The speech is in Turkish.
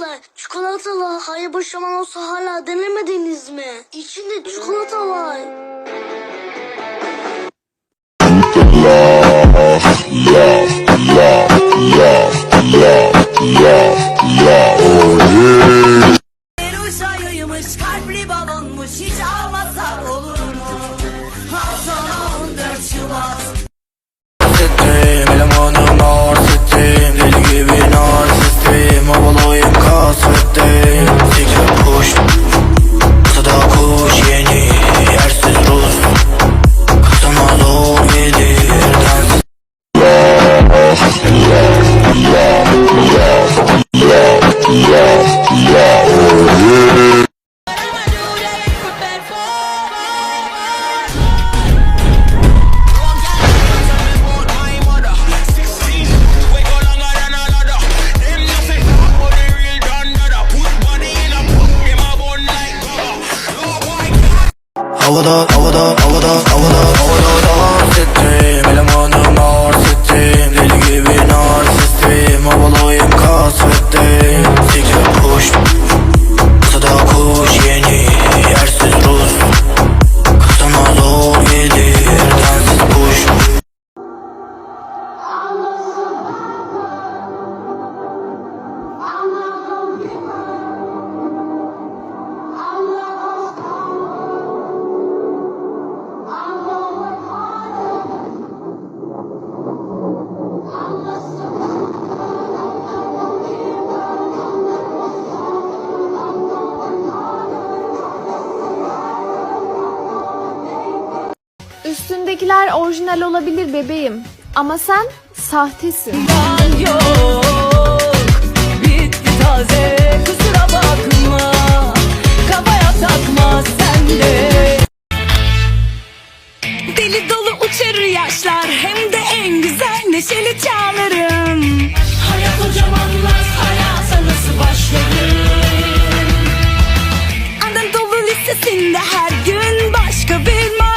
Arkadaşlar çikolatalı hayır şaman olsa hala denemediniz mi? İçinde çikolata var. Love, love, love, love, love. havada havada havada havada havada. Üstündekiler orijinal olabilir bebeğim. Ama sen sahtesin. Yalan yok, bitti taze, kusura bakma. Kafaya takma sen de. Deli dolu uçarır yaşlar, hem de en güzel neşeli çağlarım. Hayat hocam anlat, hayata nasıl başladım. Anadolu Lisesi'nde her gün başka bir maç.